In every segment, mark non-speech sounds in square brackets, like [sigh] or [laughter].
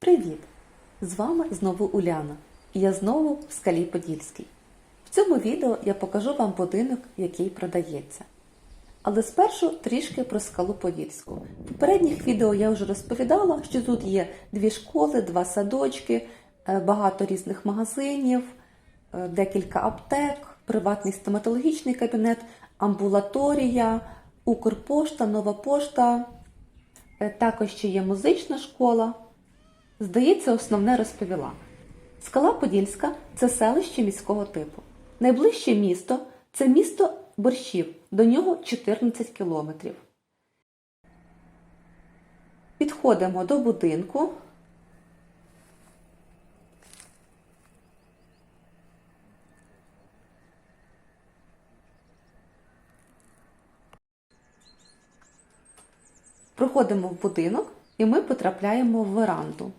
Привіт! З вами знову Уляна. І я знову в скалі Подільській. В цьому відео я покажу вам будинок, який продається. Але спершу трішки про скалу Подільську. В попередніх відео я вже розповідала, що тут є дві школи, два садочки, е, багато різних магазинів, е, декілька аптек, приватний стоматологічний кабінет, амбулаторія, Укрпошта, Нова пошта. Е, Також ще є музична школа. Здається, основне розповіла. Скала Подільська це селище міського типу. Найближче місто це місто Борщів, до нього 14 кілометрів. Підходимо до будинку. Проходимо в будинок і ми потрапляємо в веранду.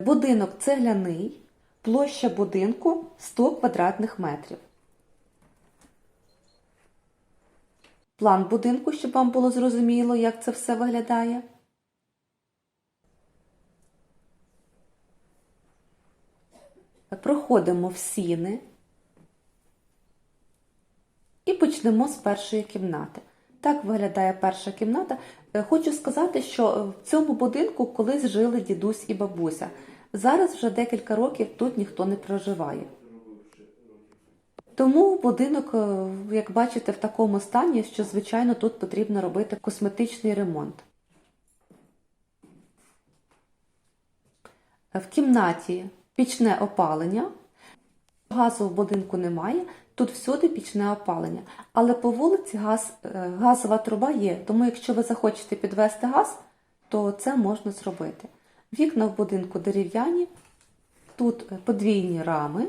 Будинок цегляний, площа будинку 100 квадратних метрів. План будинку, щоб вам було зрозуміло, як це все виглядає. Проходимо в сіни і почнемо з першої кімнати. Так виглядає перша кімната. Е, Хочу сказати, що в цьому будинку колись жили дідусь і бабуся. Зараз вже декілька років тут ніхто не проживає. Тому будинок, е, як бачите, в такому стані, що, звичайно, тут потрібно робити косметичний ремонт. В кімнаті пічне опалення. Газу в будинку немає, тут всюди пічне опалення. Але по вулиці газ, е, газова труба є, тому якщо ви захочете підвести газ, то це можна зробити. Вікна в будинку дерев'яні, тут е, подвійні рами.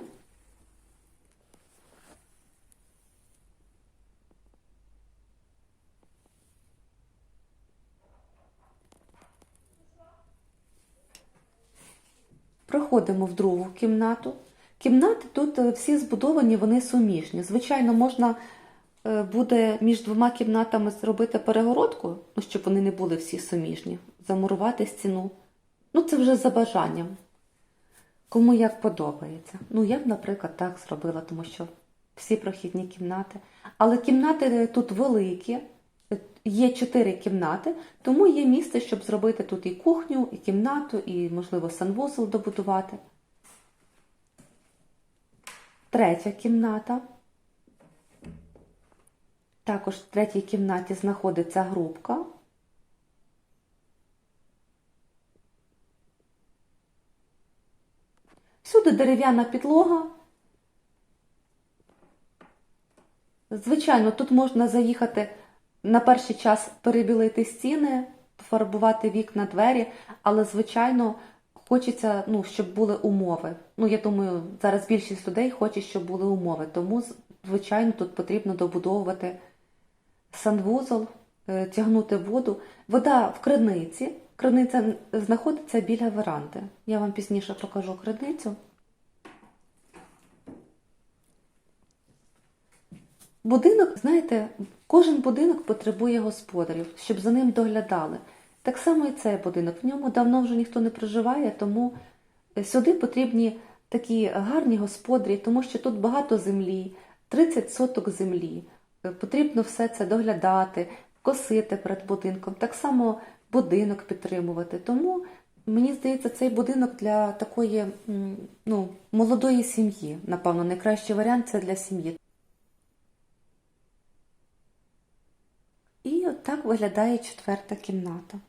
Проходимо в другу кімнату. Кімнати тут е, всі збудовані, вони суміжні. Звичайно, можна е, буде між двома кімнатами зробити перегородку, ну, щоб вони не були всі суміжні, замурувати стіну. Ну, це вже за бажанням. Кому як подобається. Ну, я б, наприклад, так зробила, тому що всі прохідні кімнати. Але кімнати е, тут великі, є чотири кімнати, тому є місце, щоб зробити тут і кухню, і кімнату, і, можливо, санвузол добудувати. Третя кімната. Також в третій кімнаті знаходиться грубка. Всюди дерев'яна підлога. Звичайно, тут можна заїхати на перший час перебілити стіни, пофарбувати вікна, двері, але, звичайно, хочеться, ну, щоб були умови. Ну, я думаю, зараз більшість людей хоче, щоб були умови. Тому, звичайно, тут потрібно добудовувати санвузол, е, тягнути воду. Вода в криниці. Криниця знаходиться біля веранди. Я вам пізніше покажу криницю. Будинок, знаєте, кожен будинок потребує господарів, щоб за ним доглядали. Так само і цей будинок. В ньому давно вже ніхто не проживає, тому сюди потрібні такі гарні господарі, тому що тут багато землі, 30 соток землі. Е, Потрібно все це доглядати, косити перед будинком, так само будинок підтримувати. Тому мені здається, цей будинок для такої ну, молодої сім'ї. Напевно, найкращий варіант це для сім'ї. І от так виглядає четверта кімната.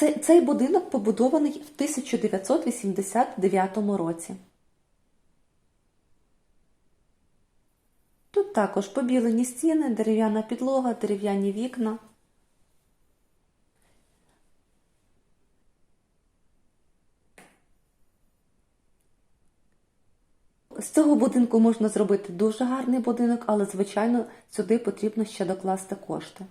Цей, цей будинок побудований в 1989 році. Тут також побілені стіни, дерев'яна підлога, дерев'яні вікна. З цього будинку можна зробити дуже гарний будинок, але, звичайно, сюди потрібно ще докласти кошти.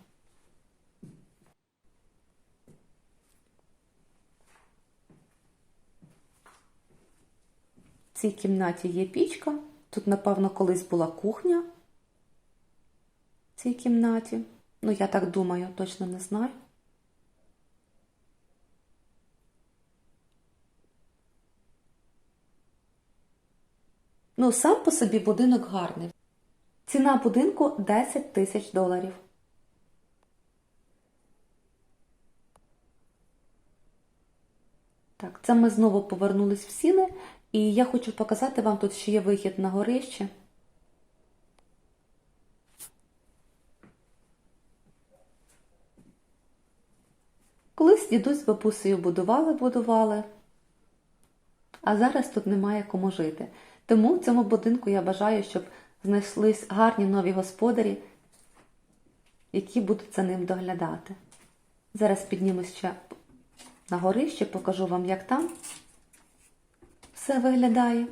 В цій кімнаті є пічка. Тут, напевно, колись була кухня. в цій кімнаті. Ну, я так думаю, точно не знаю. Ну, сам по собі будинок гарний. Ціна будинку 10 тисяч доларів. Так, це ми знову повернулись в сіни, і я хочу показати вам тут ще є вихід на горище. Колись дідусь з бабусею будували, будували, а зараз тут немає кому жити. Тому в цьому будинку я бажаю, щоб знайшлись гарні нові господарі, які будуть за ним доглядати. Зараз піднімусь ще на горище, покажу вам, як там все виглядає.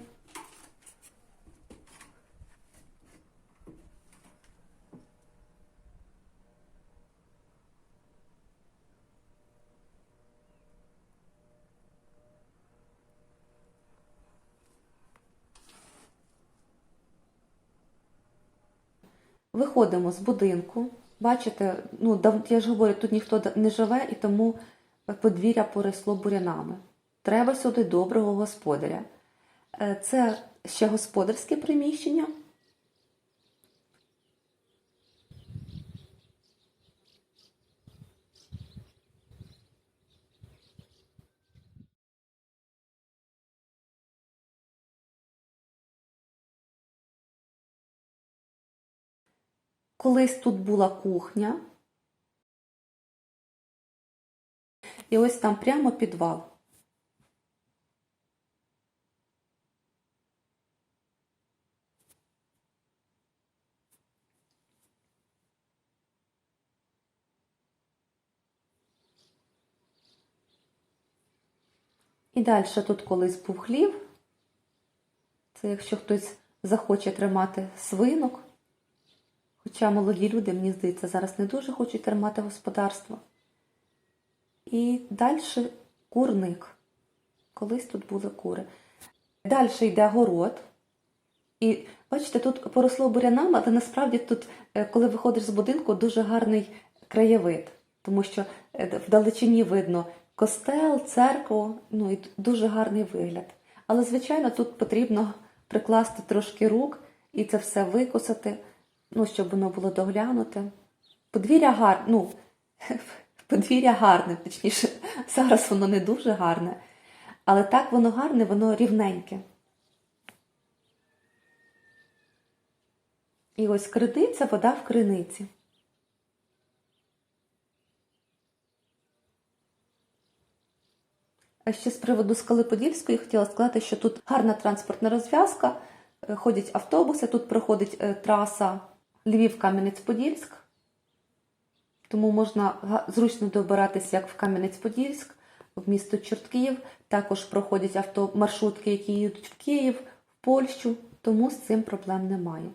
Виходимо з будинку. Бачите, ну я ж говорю, тут ніхто не живе і тому подвір'я поросло бурянами. Треба сюди доброго господаря. Е, Це ще господарське приміщення. Колись тут була кухня. І ось там прямо підвал. І далі тут колись був хлів. Це якщо хтось захоче тримати свинок. Хоча молоді люди, мені здається, зараз не дуже хочуть тримати господарство. І далі курник. Колись тут були кури. Далі йде город. І бачите, тут поросло бурянами, але насправді тут, е, коли виходиш з будинку, дуже гарний краєвид, тому що е, вдалечині видно костел, церкву, ну і дуже гарний вигляд. Але, звичайно, тут потрібно прикласти трошки рук і це все викосати, ну, щоб воно було доглянуте. Подвір'я гарне, ну, [laughs] подвір'я гарне, точніше, [laughs] зараз воно не дуже гарне, але так воно гарне, воно рівненьке. І ось криниця, вода в криниці. А ще з приводу Скали Подільської хотіла сказати, що тут гарна транспортна розв'язка, е, ходять автобуси, тут проходить е, траса Львів-Кам'янець-Подільськ, тому можна зручно добиратися як в Кам'янець-Подільськ, в місто Чортків. Також проходять авто маршрутки, які їдуть в Київ, в Польщу, тому з цим проблем немає.